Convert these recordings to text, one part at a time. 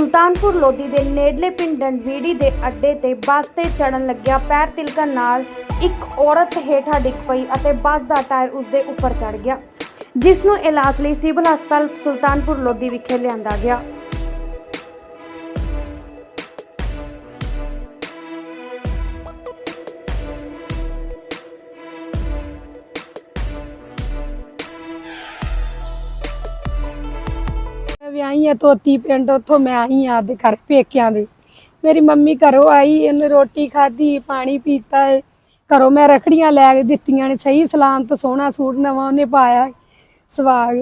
ਸੁਲਤਾਨਪੁਰ ਲੋਧੀ ਦੇ ਨੇੜਲੇ ਪਿੰਡ ਡੰਡਵੀੜੀ ਦੇ ਅੱਡੇ ਤੇ ਬੱਸ ਤੇ ਚੜਨ ਲੱਗਿਆ ਪੈਰ ਤਿਲਕਣ ਨਾਲ ਇੱਕ ਔਰਤ ਹੇਠਾਂ ਡਿੱਗ ਪਈ ਅਤੇ ਬੱਸ ਦਾ ਟਾਇਰ ਉਸਦੇ ਉੱਪਰ ਚੜ ਗਿਆ, ਜਿਸ ਨੂੰ ਇਲਾਜ ਲਈ ਸਿਵਲ ਹਸਪਤਾਲ ਸੁਲਤਾਨਪੁਰ ਲੋਧੀ ਵਿਖੇ ਲਿਆਂਦਾ ਗਿਆ। ਆ ਤੋਤੀ ਪਿੰਡ ਉੱਥੋਂ ਮੈਂ ਆਈ ਆ ਦੇ ਘਰ ਪੇਕਿਆਂ ਦੇ। ਮੇਰੀ ਮੰਮੀ ਘਰੋਂ ਆਈ ਇਹਨੇ ਰੋਟੀ ਖਾਧੀ ਪਾਣੀ ਪੀਤਾ ਏ। ਘਰੋਂ ਮੈਂ ਰਖੜੀਆਂ ਲੈ ਕੇ ਦਿੱਤੀਆਂ ਨੇ ਸਹੀ ਸਲਾਮਤ ਸੋਹਣਾ ਸੂਟ ਨਵਾਂ ਉਹਨੇ ਪਾਇਆ ਸਵਾਗ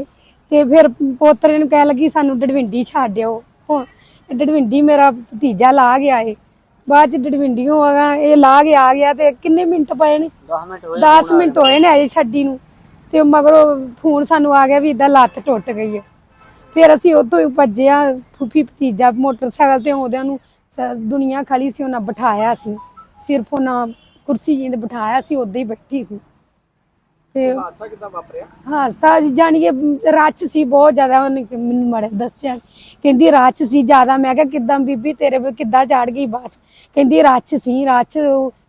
ਤੇ ਫਿਰ ਪੋਤਰੇ ਨੂੰ ਕਹਿ ਲੱਗੀ ਸਾਨੂੰ ਡੜਵਿੰਡੀ ਛੱਡਿਓ ਹੁਣ ਡੜਵਿੰਡੀ ਮੇਰਾ ਭਤੀਜਾ ਲਾ ਗਿਆ ਏ। ਬਾਅਦ ਚ ਡੜਵਿੰਡੀੋਂ ਆਗਾ ਇਹ ਲਾ ਕੇ ਆ ਗਿਆ ਤੇ ਕਿੰਨੇ ਮਿੰਟ ਪਏ ਨੇ? 10 ਮਿੰਟ ਹੋਏ 10 ਮਿੰਟ ਹੋਏ ਨੇ ਅਜੇ ਛੱਡੀ ਨੂੰ। ਤੇ ਮਗਰੋਂ ਫੋਨ ਸਾਨੂੰ ਆ ਗਿਆ ਵੀ ਇਦਾਂ ਲੱਤ ਟੁੱਟ ਗਈ ਹੈ ਫਿਰ ਅਸੀਂ ਉਤੋਂ ਹੀ ਭੱਜਿਆ ਫੁੱਫੀ ਭਤੀਜਾ ਮੋਟਰਸਾਈਕਲ ਤੇ ਆਉਂਦਿਆਂ ਨੂੰ ਸ- ਦੁਨੀਆ ਖੜੀ ਸੀ ਉਹਨਾਂ ਬਿਠਾਇਆ ਸੀ। ਸਿਰਫ ਉਹਨਾਂ ਕੁਰਸੀ ਜੀ ਤੇ ਬਿਠਾਇਆ ਸੀ ਉਦਾਂ ਹੀ ਬੈਠੀ ਸੀ। ਤੇ ਹਾਦਸਾ ਕਿੱਦਾਂ ਵਾਪਰਿਆ? ਹਾਸਤਾ ਜਾਣੀ ਕਿ ਰੱਛ ਸੀ ਬਹੁਤ ਜ਼ਿਆਦਾ ਉਹਨੇ ਕਿ ਮੈਨੂੰ ਮੜੇ ਦੱਸਿਆ। ਕਹਿੰਦੀ ਰੱਛ ਸੀ ਜ਼ਿਆਦਾ ਮੈਂ ਕਿਹਾ ਕਿੱਦਾਂ ਬੀਬੀ ਤੇਰੇ ਤੇ ਕਿੱਦਾਂ ਚੜ ਗਈ ਬਸ। ਕਹਿੰਦੀ ਰੱਛ ਸੀ ਰੱਛ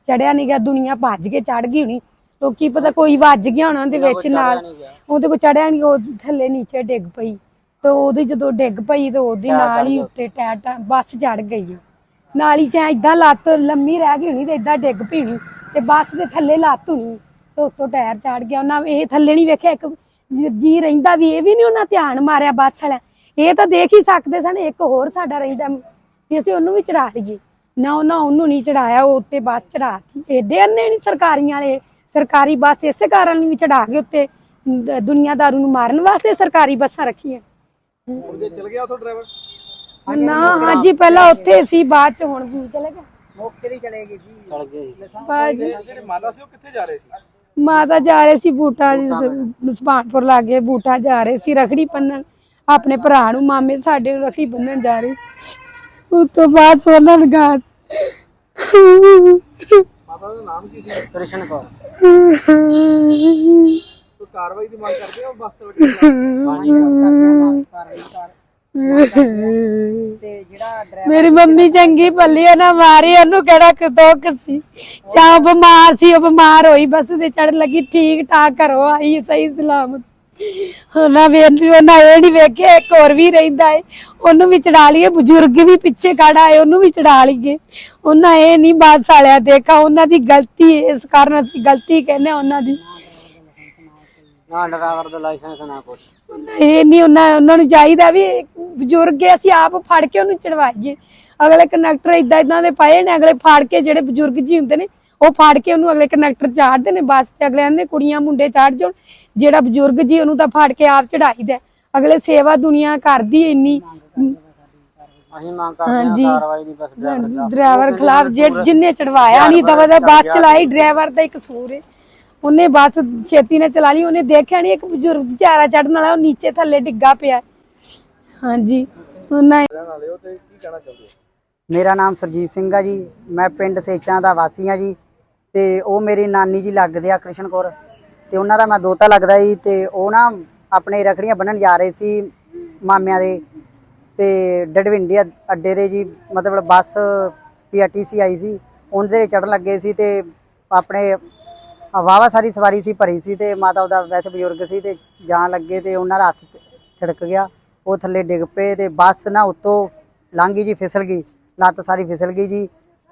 ਚੜਿਆ ਨਹੀਂ ਗਿਆ ਦੁਨੀਆ ਭੱਜ ਕੇ ਚੜ ਗਈ ਹੋਣੀ। ਤੋ ਕੀ ਪਤਾ ਕੋਈ ਵੱਜ ਗਿਆ ਹੋਣਾ ਉਹਦੇ ਵਿੱਚ ਨਾਲ। ਉਹਦੇ ਕੋ ਚੜਿਆ ਨਹੀਂ ਉਹ ਥੱਲੇ ਨੀਚੇ ਡਿੱਗ ਪਈ। ਤੇ ਉਹਦੇ ਜਦੋਂ ਡਿੱਗ ਪਈ ਤੇ ਉਹਦੇ ਨਾਲ ਹੀ ਉੱਤੇ ਟਾਇਰ ਟਾ ਬੱਸ ਚੜ ਗਈ ਨਾਲ ਹੀ ਚਾਹ ਇਦਾਂ ਲੱਤ ਲੰਮੀ ਰਹਿ ਗਈ ਹੋਣੀ ਤੇ ਇਦਾਂ ਡਿੱਗ ਪਈ ਹੋਣੀ ਤੇ ਬੱਸ ਦੇ ਥੱਲੇ ਲੱਤ ਹੋਣੀ ਤੇ ਉੱਤੋਂ ਟਾਇਰ ਚੜ ਗਿਆ। ਉਹਨਾਂ ਇਹ ਥੱਲੇ ਨਹੀਂ ਵੇਖਿਆ ਇੱਕ ਜੀ- ਰਹਿੰਦਾ ਵੀ ਇਹ ਵੀ ਨਹੀਂ ਉਹਨਾਂ ਧਿਆਨ ਮਾਰਿਆ ਬੱਸ ਵਾਲਿਆਂ। ਇਹ ਤਾਂ ਦੇਖ ਹੀ ਸਕਦੇ ਸਨ ਇੱਕ ਹੋਰ ਸਾਡਾ ਰਹਿੰਦਾ ਵੀ ਅਸੀਂ ਉਹਨੂੰ ਵੀ ਚੜਾ ਲਈਏ। ਨਾ ਉਹਨਾਂ ਉਹਨੂੰ ਨਹੀਂ ਚੜਾਇਆ ਉਹ ਉੱਤੇ ਬੱਸ ਚੜਾਤੀ ਏਡੇ ਅੰਨੇ ਨਹੀਂ ਸਰਕਾਰੀਆਂ ਵਾਲੇ ਸਰਕਾਰੀ ਬੱਸ ਇਸੇ ਕਾਰਨ ਵੀ ਚੜਾ ਕੇ ਉੱਤੇ ਦੁਨੀਆਦਾਰੂ ਨੂੰ ਮਾਰਨ ਵਾਸਤੇ ਸਰਕਾਰੀ ਬੱਸਾਂ ਰੱਖੀਆਂ। ਮੁੜ ਕੇ ਚਲ ਗਿਆ ਉਥੋਂ ਡਰਾਈਵਰ ਨਾ ਹਾਂਜੀ ਪਹਿਲਾਂ ਉੱਥੇ ਸੀ ਬਾਅਦ ਚ ਹੁਣ ਵੀ ਚਲੇ ਗਿਆ ਮੌਕੇ ਦੀ ਚਲੇਗੀ ਜੀ। ਚਲ ਗਏ ਜੀ। ਬਾਜੀ। ਜਿਹੜੇ ਮਾਤਾ ਸੀ ਉਹ ਕਿੱਥੇ ਜਾ ਰਹੇ ਸੀ? ਮਾਤਾ ਜਾ ਰਹੇ ਸੀ ਬੂਟਾ ਸੁਭਾਨਪੁਰ ਲਾਗੇ ਬੂਟਾ ਜਾ ਰਹੇ ਸੀ ਰਖੜੀ ਬੰਨਣ। ਆਪਣੇ ਭਰਾ ਨੂੰ ਮਾਮੇ ਸਾਡੇ ਨੂੰ ਰਖੜੀ ਬੰਨਣ ਜਾ ਰਹੇ। ਉਸ ਤੋਂ ਬਾਅਦ ਸੋਨਾ ਲਗਾ ਮਾਤਾ ਦਾ ਨਾਮ ਕੀ ਸੀ? ਕ੍ਰਿਸ਼ਨ ਕੌਰ। ਕਾਰਵਾਈ ਦੀ ਮੰਗ ਕਰਦੇ ਹੋ ਬੱਸ ਚਲ ਗਈ ਤੇ ਜਿਹੜਾ ਡਰਾਈਵਰ ਮੇਰੀ ਮੰਮੀ ਚੰਗੀ ਭੱਲੀ ਉਹਨਾਂ ਮਾਰੀ ਉਹਨੂੰ ਕਿਹੜਾ ਕਦੋਕ ਸੀ ਉਹ ਬਿਮਾਰ ਸੀ ਉਹ ਬਿਮਾਰ ਹੋਈ ਬਸ ਤੇ ਚੜ ਲੱਗੀ ਠੀਕ ਠਾਕ ਘਰੋਂ ਆਈ ਸਹੀ ਸਲਾਮਤ। ਉਹਨਾਂ ਵੇਖੀ ਉਹਨਾਂ ਇਹ ਨਹੀਂ ਵੇਖਿਆ ਇੱਕ ਹੋਰ ਵੀ ਰਹਿੰਦਾ ਏ। ਉਹਨੂੰ ਵੀ ਚੜਾ ਲਈਏ ਬਜ਼ੁਰਗ ਵੀ ਪਿੱਛੇ ਖੜਾ ਏ ਉਹਨੂੰ ਵੀ ਚੜਾ ਲਈਏ। ਉਹਨਾਂ ਇਹ ਨਹੀਂ ਬਾਤ ਸਾਲਿਆ ਦੇਖਾ ਉਹਨਾਂ ਦੀ ਗਲਤੀ ਇਸ ਕਾਰਨ ਅਸੀਂ ਗਲਤੀ ਕਹਿੰਦੇ ਉਹਨਾਂ ਦੀ। ਨਾ ਡਰਾਈਵਰ ਦਾ ਲਾਇਸੈਂਸ ਨਾ ਕੁਛ। ਇਹ ਨਹੀਂ ਉਹਨਾਂ ਉਹਨਾਂ ਨੂੰ ਚਾਹੀਦਾ ਵੀ ਬਜ਼ੁਰਗ ਹੈ ਅਸੀਂ ਆਪ ਫੜ ਕੇ ਉਹਨੂੰ ਚੜਵਾਈਏ। ਅਗਲੇ ਕੰਡਕਟਰ ਇਦਾਂ ਇਦਾਂ ਦੇ ਪਏ ਨੇ ਅਗਲੇ ਫੜ ਕੇ ਜਿਹੜੇ ਬਜ਼ੁਰਗ ਜੀ ਹੁੰਦੇ ਨੇ ਉਹ ਫੜ ਕੇ ਉਹਨੂੰ ਅਗਲੇ ਕੰਡਕਟਰ ਚਾੜਦੇ ਨੇ ਬੱਸ ਤੇ ਅਗਲੇ ਆਂਦੇ ਕੁੜੀਆਂ ਮੁੰਡੇ ਚੜ ਜਾਣ। ਜਿਹੜਾ ਬਜ਼ੁਰਗ ਜੀ ਉਹਨੂੰ ਤਾਂ ਫੜ ਕੇ ਆਪ ਚੜਾਈਦਾ ਅਗਲੇ ਸੇਵਾ ਦੁਨੀਆ ਕਰਦੀ ਹੈ ਇੰਨੀ। ਅਸੀਂ ਮੰਗ ਕਰਦੇ ਹਾਂ ਹਾਂਜੀ। ਕਾਰਵਾਈ ਦੀ ਬਸ ਡਰਾਈਵਰ ਖਿਲਾਫ਼। ਡਰਾਈਵਰ ਖਿਲਾਫ ਜਿ- ਜਿਹਨੇ ਚੜਵਾਇਆ ਨਹੀਂ ਦਵਾ ਦਾ ਬੱਸ ਚਲਾਈ ਡਰਾਈਵਰ ਦਾ ਇੱਕ ਕਸੂਰ ਹੈ। ਉਹਨੇ ਬੱਸ ਛੇਤੀ ਨਾਲ ਚਲਾ ਲਈ, ਉਹਨੇ ਦੇਖਿਆ ਨਹੀਂ ਇੱਕ ਬਜ਼ੁਰਗ ਵਿਚਾਰਾ ਚੜਨ ਵਾਲਾ, ਉਹ ਨੀਚੇ ਥੱਲੇ ਡਿੱਗਾ ਪਿਆ। ਹਾਂਜੀ, ਉਹਨਾਂ ਰਹਿਣ ਵਾਲੇ ਹੋ ਤੇ ਕੀ ਕਹਿਣਾ ਚਾਹੁੰਦੇ ਹੋ ਮੇਰਾ ਨਾਮ ਸਰਜੀਤ ਸਿੰਘ ਆ ਜੀ, ਮੈਂ ਪਿੰਡ ਸੇਚਾਂ ਦਾ ਵਾਸੀ ਆ ਜੀ, ਤੇ ਉਹ ਮੇਰੀ ਨਾਨੀ ਜੀ ਲੱਗਦੇ ਆ ਕ੍ਰਿਸ਼ਨ ਕੌਰ, ਤੇ ਉਹਨਾਂ ਦਾ ਮੈਂ ਦੋਤਾ ਲੱਗਦਾ ਜੀ, ਤੇ ਉਹ ਨਾ ਆਪਣੇ ਰਖੜੀਆਂ ਬੰਨਣ ਜਾ ਰਹੇ ਸੀ ਮਾਮਿਆਂ ਦੇ, ਤੇ ਡਡਵਿੰਡੀ ਅੱਡੇ ਦੇ ਜੀ, ਮਤਲਬ ਬੱਸ ਪੀਆਰਟੀਸੀ ਆਈ ਸੀ, ਉਹਦੇ ਚੜਨ ਲੱਗੇ ਸੀ, ਤੇ ਆਪਣੇ ਵਾਵਾ ਸਾਰੀ ਸਵਾਰੀ ਸੀ, ਭਰੀ ਸੀ ਤੇ ਮਾਤਾ ਉਹਦਾ ਵੈਸੇ ਬਜ਼ੁਰਗ ਸੀ ਤੇ ਜਾਣ ਲੱਗੇ ਤੇ ਉਹਨਾਂ ਦਾ ਹੱਥ ਛਿੜਕ ਗਿਆ, ਉਹ ਥੱਲੇ ਡਿੱਗ ਪਏ ਤੇ ਬੱਸ ਨਾ ਉੱਤੋਂ ਲੰਘ ਜੀ, ਫਿਸਲ ਗਈ, ਲੱਤ ਸਾਰੀ ਫਿਸਲ ਗਈ ਜੀ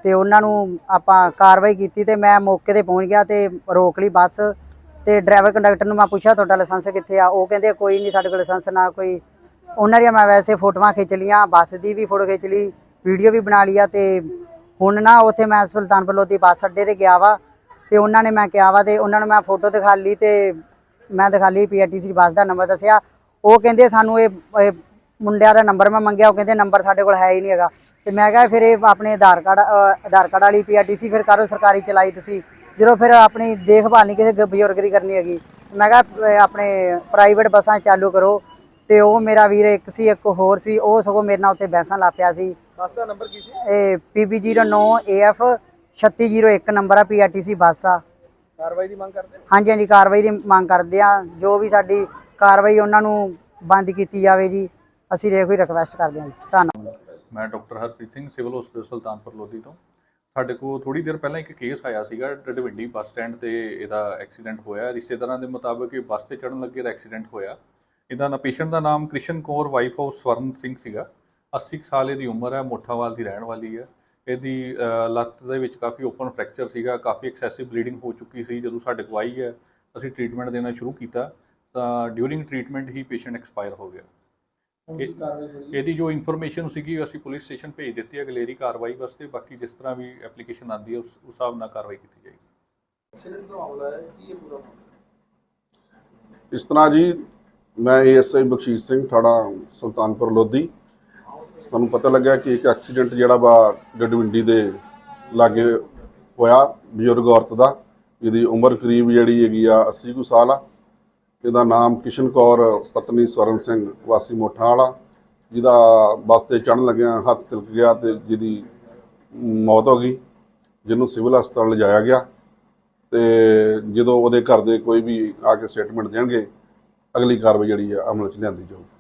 ਤੇ ਉਹਨਾਂ ਨੂੰ ਆਪਾਂ ਕਾਰਵਾਈ ਕੀਤੀ ਤੇ ਮੈਂ ਮੌਕੇ ਤੇ ਪਹੁੰਚ ਗਿਆ ਤੇ ਰੋਕ ਲਈ ਬੱਸ ਤੇ ਡਰਾਈਵਰ ਕੰਡਕਟਰ ਨੂੰ ਮੈਂ ਪੁੱਛਿਆ, ਤੁਹਾਡਾ ਲਾਇਸੈਂਸ ਕਿੱਥੇ ਆ? ਉਹ ਕਹਿੰਦੇ, ਕੋਈ ਨਹੀਂ, ਸਾਡੇ ਕੋਲ ਲਾਇਸੈਂਸ ਨਾ, ਕੋਈ ਉਹਨਾਂ ਦੀਆਂ ਮੈਂ ਵੈਸੇ ਫੋਟੋਆਂ ਖਿੱਚ ਲੀਆਂ ਬੱਸ ਦੀ ਵੀ ਫੋਟੋ ਖਿੱਚ ਲਈ, ਵੀਡੀਓ ਵੀ ਬਣਾ ਲਿਆ ਤੇ ਹੁਣ ਨਾ ਉੱਥੇ ਮੈਂ ਸੁਲਤਾਨਪੁਰ ਲੋਧੀ ਬੱਸ ਅੱਡੇ ਤੇ ਗਿਆ ਵਾ ਤੇ ਉਹਨਾਂ ਨੇ ਮੈਂ ਕਿਹਾ ਵਾ ਤੇ ਉਹਨਾਂ ਨੂੰ ਮੈਂ ਫੋਟੋ ਦਿਖਾ ਲਈ ਤੇ ਮੈਂ ਦਿਖਾ ਲਈ ਪੀਆਰਟੀਸੀ ਬੱਸ ਦਾ ਨੰਬਰ ਦੱਸਿਆ। ਉਹ ਕਹਿੰਦੇ ਸਾਨੂੰ ਇਹ ਇਹ ਮੁੰਡਿਆਂ ਦਾ ਨੰਬਰ ਮੈਂ ਮੰਗਿਆ ਉਹ ਕਹਿੰਦੇ ਨੰਬਰ ਸਾਡੇ ਕੋਲ ਹੈ ਹੀ ਨਹੀਂ ਹੈਗਾ। ਤੇ ਮੈਂ ਕਿਹਾ ਫਿਰ ਇਹ ਆਪਣੇ ਆਧਾਰ ਕਾਰਡ ਆਧਾਰ ਕਾਰਡ ਵਾਲੀ ਪੀਆਰਟੀਸੀ ਫਿਰ ਕਰੋ ਸਰਕਾਰੀ ਚਲਾਈ ਤੁਸੀਂ। ਜਦੋਂ ਫਿਰ ਆਪਣੀ ਦੇਖਭਾਲ ਨਹੀਂ ਕਿਸੇ ਬਜ਼ੁਰਗ ਦੀ ਕਰਨੀ ਹੈਗੀ। ਮੈਂ ਕਿਹਾ ਆਪਣੇ ਪ੍ਰਾਈਵੇਟ ਬੱਸਾਂ ਚਾਲੂ ਕਰੋ। ਤੇ ਉਹ ਮੇਰਾ ਵੀਰ ਇੱਕ ਸੀ ਇੱਕ ਹੋਰ ਸੀ ਉਹ ਸਗੋਂ ਮੇਰੇ ਨਾਲ ਉੱਥੇ ਬੈਸਾਂ ਲਾ ਪਿਆ ਸੀ। ਬੱਸ ਦਾ ਨੰਬਰ ਕੀ ਸੀ? ਇਹ PB09 AF 3601 ਨੰਬਰ ਆ ਪੀਆਰਟੀਸੀ ਬੱਸ ਆ। ਕਾਰਵਾਈ ਦੀ ਮੰਗ ਕਰਦੇ ਹੋ? ਹਾਂਜੀ ਹਾਂਜੀ ਕਾਰਵਾਈ ਦੀ ਮੰਗ ਕਰਦੇ ਆ। ਜੋ ਵੀ ਸਾਡੀ ਕਾਰਵਾਈ ਉਹਨਾਂ ਨੂੰ ਬੰਦ ਕੀਤੀ ਜਾਵੇ ਜੀ ਅਸੀਂ ਇਹ ਕੋਈ ਰਿਕਵੈਸਟ ਕਰਦੇ ਹਾਂ ਧੰਨਵਾਦ। ਮੈਂ doctor Harpreet Singh civil hospital Sultanpur Lodhi ਤੋਂ। ਸਾਡੇ ਕੋਲ ਥੋੜੀ ਦੇਰ ਪਹਿਲਾਂ ਇੱਕ ਕੇਸ ਆਇਆ ਸੀਗਾ ਡਡਵਿੰਡੀ ਬੱਸ ਸਟੈਂਡ ਤੇ ਇਹਦਾ ਐਕਸੀਡੈਂਟ ਹੋਇਆ। ਰਿਸ਼ਤੇਦਾਰਾਂ ਦੇ ਮੁਤਾਬਕ ਇਹ ਬੱਸ ਤੇ ਚੜਨ ਲੱਗੇ ਦਾ ਐਕਸੀਡੈਂਟ ਹੋਇਆ। ਇਹਦਾ ਨਾ ਪੇਸ਼ੈਂਟ ਦਾ ਨਾਮ ਕ੍ਰਿਸ਼ਨ ਕੌਰ ਵਾਈਫ ਆਫ ਸਵਰਨ ਸਿੰਘ ਸੀਗਾ। 80 ਕੁ ਸਾਲ ਇਹਦੀ ਉਮਰ ਹੈ ਮੋਠਾਵਾਲ ਦੀ ਰਹਿਣ ਵਾਲੀ ਹੈ। ਇਹਦੀ ਲੱਤ ਦੇ ਵਿੱਚ ਕਾਫੀ ਓਪਨ ਫ੍ਰੈਕਚਰ ਸੀਗਾ ਕਾਫੀ ਐਕਸੈਸਿਵ ਬਲੀਡਿੰਗ ਹੋ ਚੁੱਕੀ ਸੀ ਜਦੋਂ ਸਾਡੇ ਕੋਲ ਆਈ ਹੈ ਅਸੀਂ ਟ੍ਰੀਟਮੈਂਟ ਦੇਣਾ ਸ਼ੁਰੂ ਕੀਤਾ ਤਾਂ ਡਿਊਰਿੰਗ ਟ੍ਰੀਟਮੈਂਟ ਹੀ ਪੇਸ਼ੈਂਟ ਐਕਸਪਾਇਰ ਹੋ ਗਿਆ। ਇਹਦੀ ਜੋ ਇਨਫੋਰਮੇਸ਼ਨ ਸੀਗੀ ਅਸੀਂ ਪੁਲਿਸ ਸਟੇਸ਼ਨ ਭੇਜ ਦਿੱਤੀ ਹੈ ਅਗਲੇਰੀ ਕਾਰਵਾਈ ਵਾਸਤੇ ਬਾਕੀ ਜਿਸ ਤਰ੍ਹਾਂ ਵੀ ਐਪਲੀਕੇਸ਼ਨ ਆਉਂਦੀ ਹੈ ਉਸ ਹਿਸਾਬ ਨਾਲ ਕਾਰਵਾਈ ਕੀਤੀ ਜਾਏਗੀ। ਐਕਸੀਡੈਂਟ ਦਾ ਮਾਮਲਾ ਹੈ ਕੀ ਇਹ ਪੂਰਾ ਮਾਮਲਾ? ਇਸ ਤਰ੍ਹਾਂ ਜੀ ਮੈਂ ਏਐਸਆਈ ਬਖਸ਼ੀਸ਼ ਸਿੰਘ ਥਾਣਾ ਸੁਲਤਾਨਪੁਰ ਲੋਧੀ। ਸਾਨੂੰ ਪਤਾ ਲੱਗਿਆ ਕਿ ਇੱਕ ਐਕਸੀਡੈਂਟ ਜਿਹੜਾ ਵਾ ਗਡਵਿੰਡੀ ਦੇ ਲਾਗੇ ਹੋਇਆ ਬਜ਼ੁਰਗ ਔਰਤ ਦਾ, ਜਿਹਦੀ ਉਮਰ ਕਰੀਬ ਜਿਹੜੀ ਹੈਗੀ ਆ 80 ਕੁ ਸਾਲ ਆ। ਇਹਦਾ ਨਾਮ ਕਿਸ਼ਨ ਕੌਰ ਸਤਨੀ ਸਵਰਨ ਸਿੰਘ, ਵਾਸੀ ਮੋਠਾ ਵਾਲਾ, ਜਿਹਦਾ ਬੱਸ ਤੇ ਚੜਨ ਲੱਗਿਆ ਹੱਥ ਤਿਲਕ ਗਿਆ ਤੇ ਜਿਹਦੀ ਮੌਤ ਹੋ ਗਈ, ਜਿਹਨੂੰ ਸਿਵਲ ਹਸਪਤਾਲ ਲਿਜਾਇਆ ਗਿਆ। ਤੇ ਜਦੋਂ ਉਹਦੇ ਘਰ ਦੇ ਕੋਈ ਵੀ ਆ ਕੇ ਸਟੇਟਮੈਂਟ ਦੇਣਗੇ, ਅਗਲੀ ਕਾਰਵਾਈ ਜਿਹੜੀ ਆ ਅਮਲ ਚ ਲਿਆਂਦੀ ਜਾਊਗੀ।